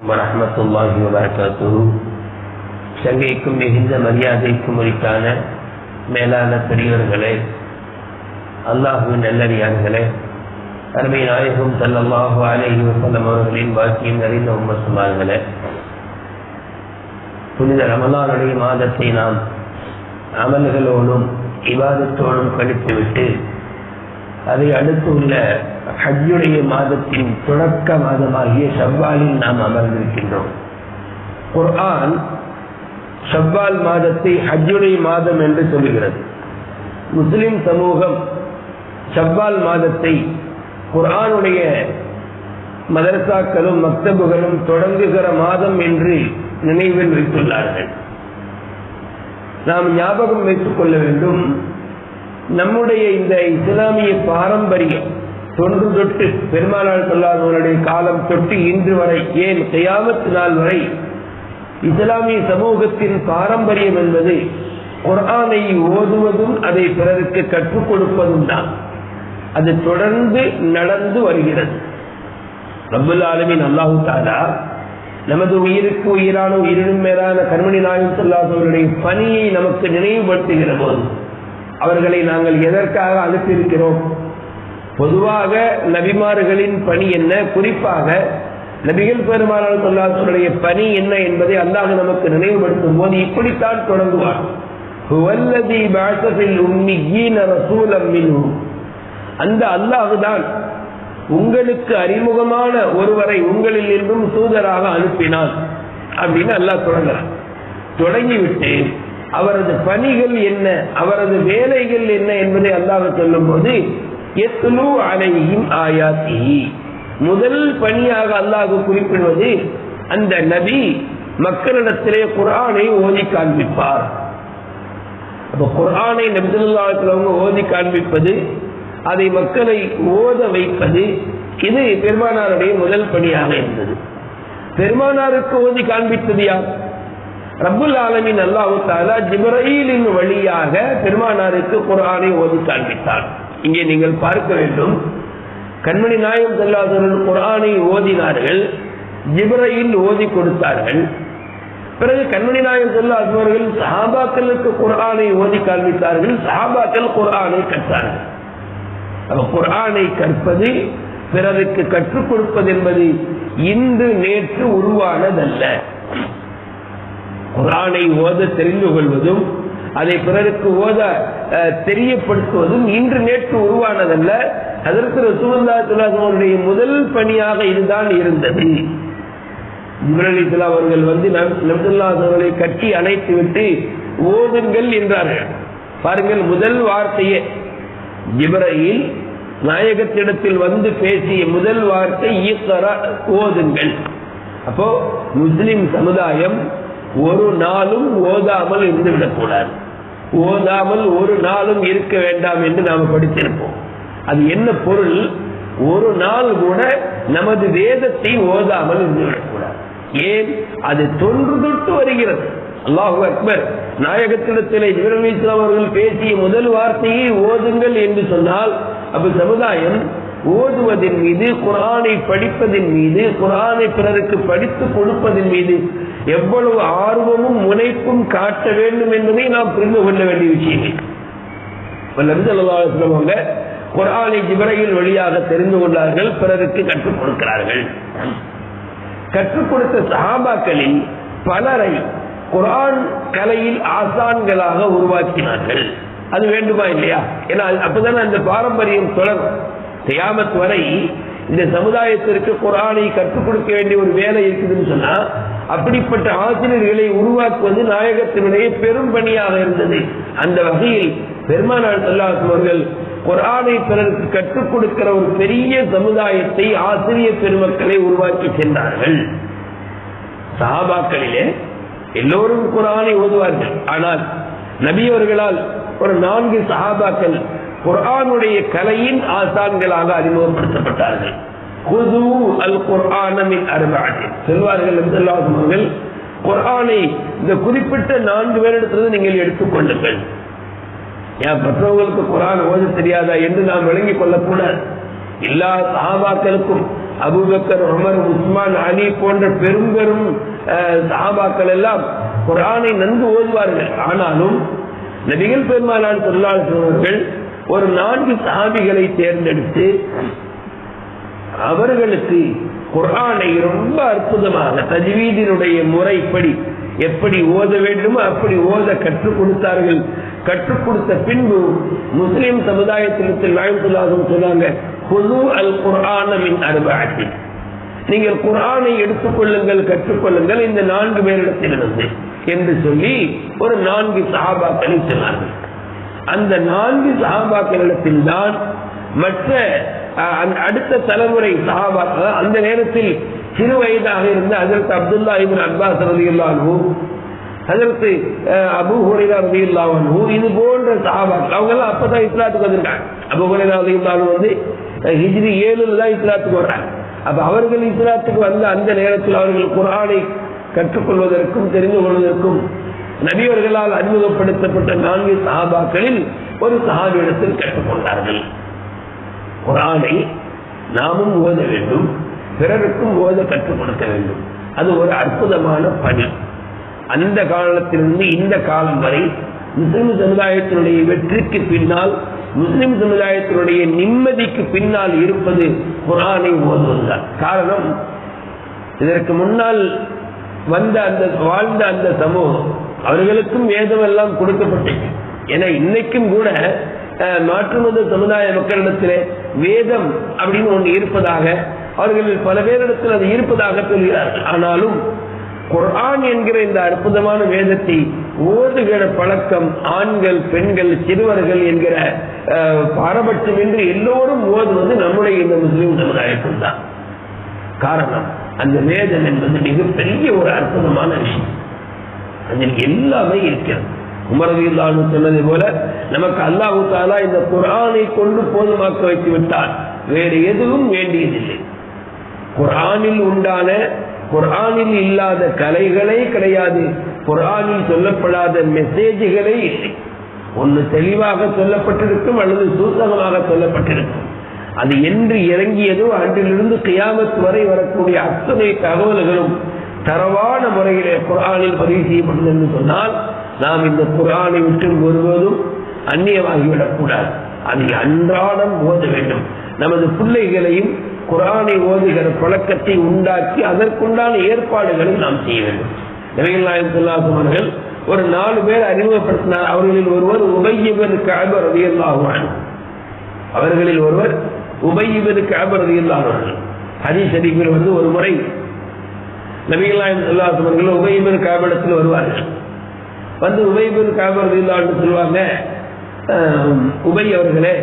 வரமத்துல்லாஹி வபரகாத்துஹு. சங்கைக்கும் மிகுந்த மரியாதைக்கும் உரித்தான மேலான பெரியவர்களே அல்லாஹுவின் நல்லடியார்களே அருமை நாயகம் சல்லல்லாஹு அலேஹி வசல்லம் அவர்களின் வாக்கியம் நிறைந்த உம்மசுமார்களே புனித ரமலானுடைய மாதத்தை நாம் அமல்களோடும் இவாதத்தோடும் கழித்துவிட்டு அதை அடுத்து உள்ள ஹஜ்ஜுடைய மாதத்தின் தொடக்க மாதமாகிய செவ்வாலில் நாம் அமர்ந்திருக்கின்றோம். குர்ஆன் செவ்வால் மாதத்தை ஹஜ்ஜுடைய மாதம் என்று சொல்லுகிறது. முஸ்லிம் சமூகம் செவ்வால் மாதத்தை குர்ஆனுடைய மதரசாக்களும் மக்தபுகளும் தொடங்குகிற மாதம் என்று நினைவில் வைத்துள்ளார்கள். நாம் ஞாபகம் வைத்துக் கொள்ள வேண்டும். நம்முடைய இந்த இஸ்லாமிய பாரம்பரியம் தொன்று தொட்டு பெருமானாள் சொல்லாதவருடைய காலம் தொட்டு இன்று வரை ஏன் செய்யாமத்து நாள் வரை இஸ்லாமிய சமூகத்தின் பாரம்பரியம் என்பது குரானை ஓதுவதும் அதை பிறருக்கு கற்றுக் கொடுப்பதும் தான். அது தொடர்ந்து நடந்து வருகிறது. ரபுல் ஆலமின் அல்லாஹு தாலா நமது உயிருக்கு உயிரான உயிரினும் மேலான கண்மணி நாயன் சொல்லாதவருடைய பணியை நமக்கு நினைவுபடுத்துகிற போது அவர்களை நாங்கள் எதற்காக அனுப்பியிருக்கிறோம் பொதுவாக நபிமார்களின் பணி என்ன? குறிப்பாக நபிகள் பெருமானால் சொல்லாசனுடைய பணி என்ன என்பதை அல்லாஹ் நமக்கு நினைவுபடுத்தும் போது இப்படித்தான் தொடங்குவார். அந்த அல்லாஹுதான் உங்களுக்கு அறிமுகமான ஒருவரை உங்களில் இருந்தும் தூதராக அனுப்பினான் அப்படின்னு அல்லாஹ் தொடங்குறான் தொடங்கிவிட்டு அவரது பணிகள் என்ன? அவரது வேலைகள் என்ன என்பதை அல்லாஹ் சொல்லும் போது எத்லு அலையும் ஆயாத்தி முதல் பணியாக அல்லாஹ் குறிப்பிடுவது அந்த நபி மக்களிடத்திலே குரானை ஓதி காண்பிப்பார். அப்ப குரானை நபிசுல்லாத்திலவங்க ஓதி காண்பிப்பது அதை மக்களை ஓத வைப்பது இது பெருமானாருடைய முதல் பணியாக இருந்தது. பெருமானாருக்கு ஓதி காண்பித்தது யார்? ரபுல் ஆலமின் அல்லாஹு தாலா ஜிப்ரீலின் வழியாக பெருமானாருக்கு குரானை ஓதி காண்பித்தார். இங்கே நீங்கள் பார்க்க வேண்டும். கண்மணி நாயம் செல்லாதவர்கள் குரானை ஓதினார்கள். ஜிப்ரீல் ஓதி கொடுத்தார்கள். பிறகு கண்மணி நாயம் செல்லாதவர்கள் சஹாபாக்களுக்கு குரானை ஓதி காண்பித்தார்கள். சஹாபாக்கள் குரானை கற்றார்கள். அப்ப குரானை கற்பது பிறருக்கு கற்றுக் கொடுப்பது என்பது இன்று நேற்று உருவானதல்ல. குரானை ஓத தெரிந்து கொள்வதும் அதை பிறருக்கு ஓத தெரியப்படுத்துவதும் இன்று நேற்று உருவானதல்ல. அதற்கு ரசூல்லா துலாசனுடைய முதல் பணியாக இதுதான் இருந்தது. இப்ரலிஸ்லா அவர்கள் வந்து நபிசுல்லா அவர்களை கட்டி அணைத்து விட்டு ஓதுங்கள் என்றார்கள். பாருங்கள் முதல் வார்த்தையே இப்ரஹில் நாயகத்திடத்தில் வந்து பேசிய முதல் வார்த்தை ஈஸ்வரா ஓதுங்கள். அப்போ முஸ்லிம் சமுதாயம் ஒரு நாளும் ஓதாமல் இருந்து விடக்கூடாது ஓதாமல் ஒரு நாளும் இருக்க வேண்டாம் என்று நாம் படித்திருப்போம். அது என்ன பொருள்? ஒரு நாள் கூட நமது வேதத்தை ஓதாமல் இருந்து விடக்கூடாது ஏன்? அது தொன்று தொட்டு வருகிறது. அல்லாஹு அக்பர் நாயகத்திடத்தில் இஸ்லாம் அவர்கள் பேசிய முதல் வார்த்தையை ஓதுங்கள் என்று சொன்னால் அப்ப சமுதாயம் ஓதுவதன் மீது குரானை படிப்பதன் மீது குரானை பிறருக்கு படித்து கொடுப்பதன் மீது எவ்வளவு ஆர்வமும் முனைப்பும் காட்ட வேண்டும் என்பதை நாம் புரிந்து கொள்ள வேண்டிய விஷயங்கள் குரானை ஜிபரையில் வழியாக தெரிந்து கொண்டார்கள் பிறருக்கு கற்றுக் கொடுக்கிறார்கள். கற்றுக் கொடுத்த சஹாபாக்களில் பலரை குரான் கலையில் ஆசான்களாக உருவாக்கினார்கள். அது வேண்டுமா இல்லையா? ஏன்னா அப்பதானே அந்த பாரம்பரியம் தொடரும். தியாமத் வரை இந்த சமுதாயத்திற்கு குரானை கற்றுக் கொடுக்க வேண்டிய ஒரு வேலை இருக்குதுன்னு சொன்னா அப்படிப்பட்ட ஆசிரியர்களை உருவாக்குவது நாயகத்தினுடைய பெரும் பணியாக இருந்தது. அந்த வகையில் பெருமானார் சொல்லாசுவர்கள் குரானை பிறருக்கு கற்றுக் கொடுக்கிற ஒரு பெரிய சமுதாயத்தை ஆசிரியர் பெருமக்களை உருவாக்கி சென்றார்கள். சஹாபாக்களிலே எல்லோரும் குரானை ஓதுவார்கள். ஆனால் நபியவர்களால் ஒரு நான்கு சஹாபாக்கள் குர்ஆனுடைய கலையின் ஆசான்களாக அறிமுகப்படுத்தப்பட்டார்கள். செல்வார்கள் அவர்கள் குர்ஆனை இந்த குறிப்பிட்ட நான்கு பேரிடத்திலிருந்து நீங்கள் எடுத்துக்கொள்ளுங்கள் ஏன் மற்றவங்களுக்கு குரான் ஓத தெரியாதா? என்று நாம் விளங்கிக் கொள்ளக்கூடாது. எல்லா சஹாபாக்களுக்கும் Abu Bakr Umar Usman Ali போன்ற பெரும் பெரும் அஹ், சஹாபாக்கள் எல்லாம் குரானை நன்கு ஓதுவார்கள். ஆனாலும் நபிகள் பெருமானார் தொழிலாளர்கள் ஒரு நான்கு சஹாபிகளை தேர்ந்தெடுத்து அவர்களுக்கு குர்ஆனை ரொம்ப அற்புதமாக தஜ்வீதினுடைய முறைப்படி எப்படி ஓத வேண்டுமோ அப்படி ஓத கற்றுக் கொடுத்தார்கள். கற்றுக் கொடுத்த பின்பு முஸ்லிம் சமுதாயத்திற்கு வாய்ப்புள்ளாகவும் சொன்னாங்க புது அல் குர்ஆன மின் நீங்கள் குரானை எடுத்துக்கொள்ளுங்கள் கற்றுக்கொள்ளுங்கள் இந்த நான்கு பேரிடத்திலிருந்து என்று சொல்லி ஒரு நான்கு சஹாபாக்களை சொன்னார்கள். அந்த நான்கு சஹாபாக்களிடத்தில் தான் மற்ற அடுத்த தலைமுறை சஹாபாக்கள் அந்த நேரத்தில் சிறு வயதாக இருந்த அதற்கு அப்துல்லா இபின் அப்பாஸ் ரதியுல்லாஹு அதற்கு அபு ஹுரைரா ரதியுல்லாஹு இது போன்ற சகாபாக்கள் அவங்க எல்லாம் அப்பதான் இஸ்லாத்துக்கு வந்திருக்காங்க. அபு ஹுரைரா ரதியுல்லாஹு வந்து ஹிஜ்ரி ஏழுல தான் இஸ்லாத்துக்கு வர்றாங்க. அப்ப அவர்கள் இஸ்லாத்துக்கு வந்த அந்த நேரத்தில் அவர்கள் குரானை கற்றுக்கொள்வதற்கும் தெரிந்து கொள்வதற்கும் நபியவர்களால் அறிமுகப்படுத்தப்பட்ட நான்கு சகாபாக்களில் ஒரு சகாபியிடத்தில் கற்றுக்கொண்டார்கள் குரானை நாமும் ஓத வேண்டும் பிறருக்கும் ஓத கற்றுக் கொடுக்க வேண்டும். அது ஒரு அற்புதமான பணி. அந்த காலத்திலிருந்து இந்த காலம் வரை முஸ்லிம் சமுதாயத்தினுடைய வெற்றிக்கு பின்னால் முஸ்லிம் சமுதாயத்தினுடைய நிம்மதிக்கு பின்னால் இருப்பது குரானை ஓதுவதுதான் காரணம் இதற்கு முன்னால் வந்த அந்த வாழ்ந்த அந்த சமூகம் அவர்களுக்கும் வேதம் எல்லாம் கொடுக்கப்பட்டது. ஏன்னா இன்னைக்கும் கூட அஹ், சமுதாய மக்களிடத்திலே வேதம் அப்படின்னு ஒன்று இருப்பதாக அவர்கள் பல பேரிடத்தில் அது இருப்பதாக சொல்கிறார்கள். ஆனாலும் குர்ஆன் என்கிற இந்த அற்புதமான வேதத்தை ஓதுகிற பழக்கம் ஆண்கள் பெண்கள் சிறுவர்கள் என்கிற அஹ், பாரபட்சம் என்று எல்லோரும் ஓதுவது நம்முடைய இந்த முஸ்லீம் சமுதாயத்தில் தான் காரணம் அந்த வேதம் என்பது மிகப்பெரிய ஒரு அற்புதமான விஷயம். அதில் எல்லாமே இருக்கிறது. உமரதியில்லான்னு சொன்னதை போல நமக்கு அல்லாஹு தாலா இந்த குரானை கொண்டு போதுமாக்க வைத்து விட்டால் வேறு எதுவும் வேண்டியதில்லை. குரானில் உண்டான குரானில் இல்லாத கலைகளே கிடையாது. குரானில் சொல்லப்படாத மெசேஜ்களே இல்லை. ஒன்று தெளிவாக சொல்லப்பட்டிருக்கும் அல்லது சூசகமாக சொல்லப்பட்டிருக்கும். அது என்று இறங்கியதோ அன்றிலிருந்து கியாமத் வரை வரக்கூடிய அத்தனை தகவல்களும் தரவான முறையிலே குரானில் பதிவு செய்யப்பட்டது என்று சொன்னால் நாம் இந்த குரானை விட்டு ஒருபோதும் அந்நியமாகிவிடக் கூடாது அதை அன்றாடம் ஓத வேண்டும். நமது பிள்ளைகளையும் குரானை ஓதுகிற பழக்கத்தை உண்டாக்கி அதற்குண்டான ஏற்பாடுகளை நாம் செய்ய வேண்டும். நபிகள் நாயகம் ஸல்லல்லாஹு அவர்கள் ஒரு நாலு பேர் அறிமுகப்படுத்தினார். அவர்களில் ஒருவர் உபய்யபன் கஅபர் அதிகல்லாகுவான் அவர்களில் ஒருவர் உபய்யபன் கஅபர் ரலியல்லாஹு அன்ஹு. ஹதீஸ் வந்து ஒரு முறை நபிகள் நாயகம் ஸல்லல்லாஹு அலைஹி அவர்கள் வருவார்கள். வந்து உபய்யபன் கஅபர் ரலியல்லாஹு சொல்லுவாங்க சொல்வாங்க அஹ், உபை அவர்களே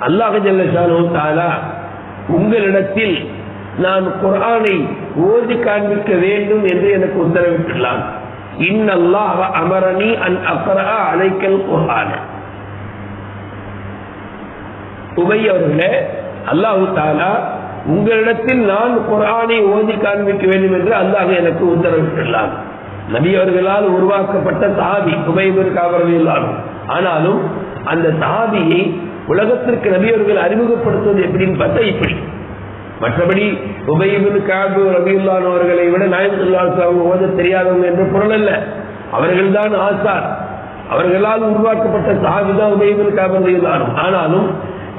அல்லாஹ் ஜல்ல உங்களிடத்தில் நான் குரானை ஓதி காண்பிக்க வேண்டும் என்று எனக்கு உத்தரவிட்டுள்ளான். இன்னல்லாஹ அமரணி அன் அக்ரா அலைக்கல் குரான உபை அவர்களே அல்லாஹு தாலா உங்களிடத்தில் நான் குரானை ஓதி காண்பிக்க வேண்டும் என்று அல்லாஹ் எனக்கு உத்தரவிட்டுள்ளான். நபி அவர்களால் உருவாக்கப்பட்ட சாபி உபைபர் காவரவியல்லான் ஆனாலும் அந்த சாபியை உலகத்திற்கு நபியவர்கள் அறிமுகப்படுத்துவது எப்படின்னு பார்த்தா இப்படி. மற்றபடி உபயிபின் காபு ரபியுல்லான் அவர்களை விட நாயத்துல்லாஸ் அவங்க ஓத தெரியாதவங்க என்ற பொருள் அல்ல. அவர்கள்தான் ஆசார். அவர்களால் உருவாக்கப்பட்ட சாவி தான் உபயிபின் காபு ஆனாலும்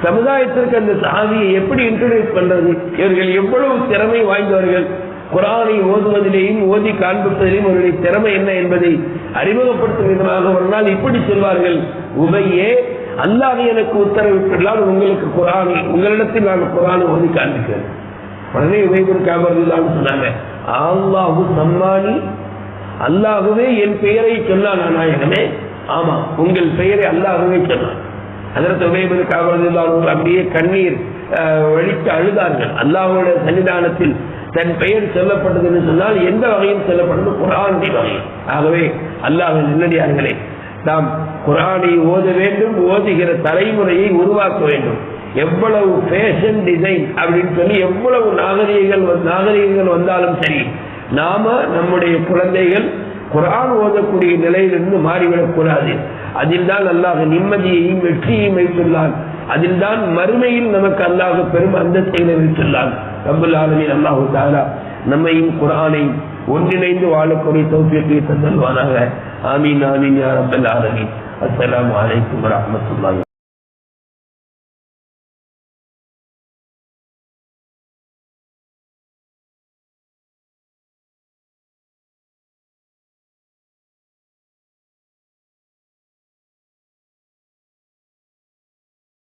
சமுதாயத்திற்கு அந்த சாவியை எப்படி இன்ட்ரடியூஸ் பண்றது? இவர்கள் எவ்வளவு திறமை வாய்ந்தவர்கள்? குரானை ஓதுவதிலேயும் ஓதி காண்பிப்பதிலேயும் அவருடைய திறமை என்ன என்பதை அறிமுகப்படுத்தும் விதமாக ஒரு நாள் இப்படி சொல்வார்கள். உபையே அல்லாது எனக்கு உத்தரவிட்டால் உங்களுக்கு குரானை உங்களிடத்தில் நான் குரானை ஓதி காண்பிக்கிறேன். உடனே உபயபுர் காபர்லான்னு சொன்னாங்க அல்லாஹு சம்மானி. அல்லாகவே என் பெயரை சொன்னான் நாயகமே ஆமா உங்கள் பெயரை அல்லாகவே சொன்னான். அதற்கு உபயபுர் காபர்லான் அப்படியே கண்ணீர் வழித்து அழுதார்கள். அல்லாஹோட சன்னிதானத்தில் தன் பெயர் சொல்லப்பட்டது என்று சொன்னால் எந்த வகையில் சொல்லப்பட்டது? குரானுடைய வகை. ஆகவே அல்லாஹ் நல்லடியார்களே நாம் குரானை ஓத வேண்டும் ஓதுகிற தலைமுறையை உருவாக்க வேண்டும். எவ்வளவு ஃபேஷன் டிசைன் அப்படின்னு சொல்லி எவ்வளவு நாகரிகங்கள் வ- நாகரிகங்கள் வந்தாலும் சரி நாம நம்முடைய குழந்தைகள் குரான் ஓதக்கூடிய நிலையிலிருந்து மாறிவிடக்கூடாது. அதில் தான் அல்லாஹ் நிம்மதியையும் வெற்றியையும் வைத்துள்ளான். அதில் தான் மறுமையில் நமக்கு அல்லாஹ் பெரும் அந்தஸ்தை வைத்துள்ளான். ரப்பல் ஆலமீன் அல்லாஹு தாலா நம்மையும் குரானையும் ஒன்றிணைந்து வாழக்கூடிய தோப்பியத்தை தந்தல்வானாக ஆமீன் ஆமீன் யார் ரப்பல் ஆலமீன். அஸ்ஸலாமு அலைக்கும்